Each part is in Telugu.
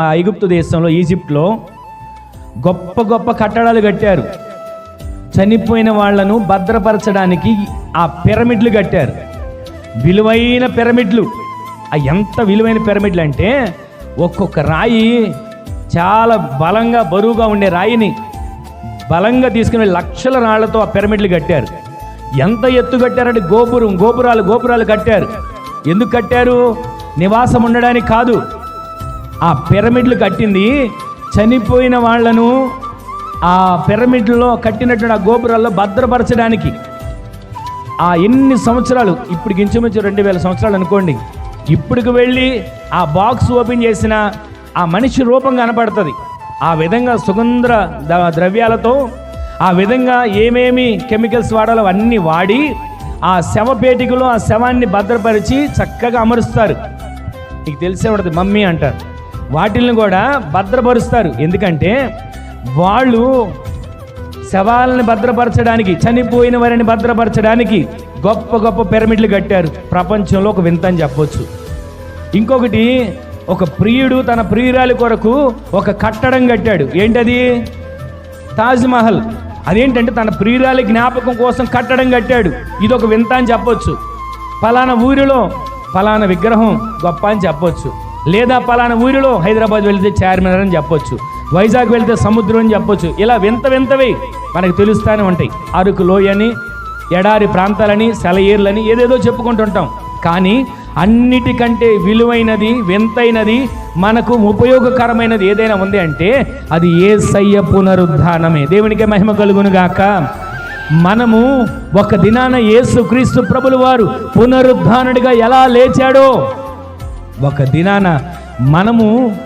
ఆ ఐగుప్తు దేశంలో ఈజిప్ట్లో గొప్ప గొప్ప కట్టడాలు కట్టారు. చనిపోయిన వాళ్ళను భద్రపరచడానికి ఆ పిరమిడ్లు కట్టారు. విలువైన పిరమిడ్లు. ఆ ఎంత విలువైన పిరమిడ్లు అంటే ఒక్కొక్క రాయి చాలా బలంగా బరువుగా ఉండే రాయిని బలంగా తీసుకుని లక్షల రాళ్ళతో ఆ పిరమిడ్లు కట్టారు. ఎంత ఎత్తు కట్టారంటే గోపురం గోపురాలు గోపురాలు కట్టారు. ఎందుకు కట్టారు? నివాసం ఉండడానికి కాదు. ఆ పిరమిడ్లు కట్టింది. చనిపోయిన వాళ్ళను ఆ పిరమిడ్లో కట్టినటువంటి ఆ గోపురాల్లో భద్రపరచడానికి. ఆ ఎన్ని సంవత్సరాలు? ఇప్పుడు ఇంచుమించు రెండు వేల సంవత్సరాలు అనుకోండి. ఇప్పటికి వెళ్ళి ఆ బాక్స్ ఓపెన్ చేసిన ఆ మనిషి రూపం కనపడుతుంది. ఆ విధంగా సుగంధ ద- ద్రవ్యాలతో ఆ విధంగా ఏమేమి కెమికల్స్ వాడాలో అన్నీ వాడి ఆ శవపేటికలో ఆ శవాన్ని భద్రపరిచి చక్కగా అమరుస్తారు. నీకు తెలిసే ఉంటుంది మమ్మీ అంటారు. వాటిల్ని కూడా భద్రపరుస్తారు. ఎందుకంటే వాళ్ళు శవాలను భద్రపరచడానికి చనిపోయిన వారిని భద్రపరచడానికి గొప్ప గొప్ప పిరమిడ్లు కట్టారు. ప్రపంచంలో ఒక వింత అని చెప్పొచ్చు. ఇంకొకటి ఒక ప్రియుడు తన ప్రియురాలి కొరకు ఒక కట్టడం కట్టాడు. ఏంటది? తాజ్మహల్ అదేంటంటే తన ప్రియురాలి జ్ఞాపకం కోసం కట్టడం కట్టాడు. ఇది ఒక వింత అని చెప్పొచ్చు. ఫలానా ఊరిలో ఫలానా విగ్రహం గొప్ప అని చెప్పొచ్చు. లేదా పలానా ఊరిలో హైదరాబాద్ వెళితే చార్మినార్ అని చెప్పొచ్చు. వైజాగ్ వెళితే సముద్రం అని చెప్పొచ్చు. ఇలా వింత వింతవి మనకు తెలుస్తూనే ఉంటాయి. అరకు లోయని ఎడారి ప్రాంతాలని సెలయేర్లని ఏదేదో చెప్పుకుంటుంటాం. కానీ అన్నిటికంటే విలువైనది వింతైనది మనకు ఉపయోగకరమైనది ఏదైనా ఉంది అంటే అది ఏ సయ్య పునరుద్ధానమే. దేవునికి మహిమ కలుగును గాక. మనము ఒక దినాన యేసు క్రీస్తు ప్రభులు వారు పునరుద్ధానుడిగా ఎలా లేచాడో ఒక దినాన మనము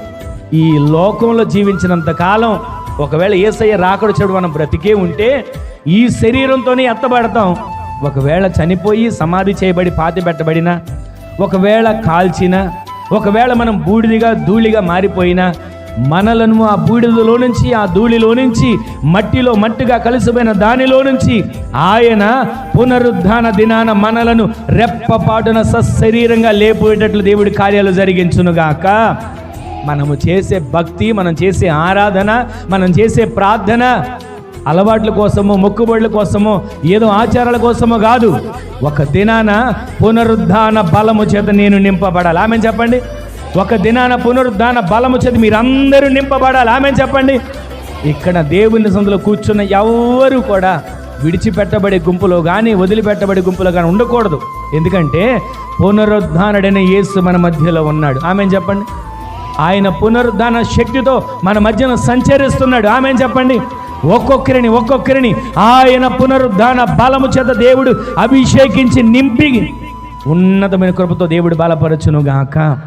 ఈ లోకంలో జీవించినంత కాలం ఒకవేళ ఏసయ్య రాకడు చెడు మనం బ్రతికే ఉంటే ఈ శరీరంతోనే ఎత్తబడతాం. ఒకవేళ చనిపోయి సమాధి చేయబడి పాతి పెట్టబడిన ఒకవేళ కాల్చిన ఒకవేళ మనం బూడిదిగా ధూళిగా మారిపోయినా మనలను ఆ బూడిదలో నుంచి ఆ ధూళిలో నుంచి మట్టిలో మట్టిగా కలిసిపోయిన దానిలో నుంచి ఆయన పునరుద్ధాన దినాన మనలను రెప్పపాటున సశరీరంగా లేపోయేటట్లు దేవుడి కార్యాలు జరిగించునుగాక. మనము చేసే భక్తి మనం చేసే ఆరాధన మనం చేసే ప్రార్థన అలవాట్ల కోసమో మొక్కుబడుల కోసమో ఏదో ఆచారాల కోసమో కాదు. ఒక దినాన పునరుద్ధాన బలము చేత నేను నింపబడాలి. ఆమె చెప్పండి. ఒక దినాన పునరుద్ధాన బలము చేత మీరందరూ నింపబడాలి. ఆమె చెప్పండి. ఇక్కడ దేవుని సందులో కూర్చున్న ఎవరు కూడా విడిచిపెట్టబడే గుంపులో కానీ వదిలిపెట్టబడే గుంపులో కానీ ఉండకూడదు. ఎందుకంటే పునరుద్ధానుడైన యేసు మన మధ్యలో ఉన్నాడు. ఆమె చెప్పండి. ఆయన పునరుద్ధాన శక్తితో మన మధ్యన సంచరిస్తున్నాడు. ఆమె చెప్పండి. ఒక్కొక్కరిని ఒక్కొక్కరిని ఆయన పునరుద్ధాన బలము చేత దేవుడు అభిషేకించి నింపి ఉన్నతమైన కృపతో దేవుడు బలపరచును గాక